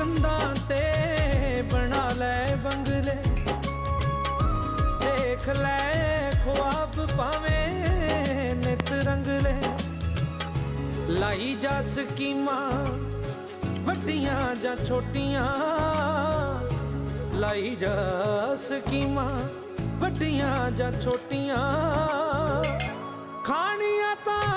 ਕੰਧਾਂ ਤੇ ਬਣਾ ਲੈ ਬੰਗਲੇ। ਦੇਖ ਲੈ ਖੁਆਬ ਪਾਵੇਂ ਨਿਤ ਰੰਗਲੇ। ਲਾਈ ਜਾ ਸਕੀਮਾਂ, ਵੱਡੀਆਂ ਜਾਂ ਛੋਟੀਆਂ। ਲਾਈ ਜਾ ਸਕੀਮਾਂ, ਵੱਡੀਆਂ ਜਾਂ ਛੋਟੀਆਂ। ਖਾਣੀਆਂ ਤਾਂ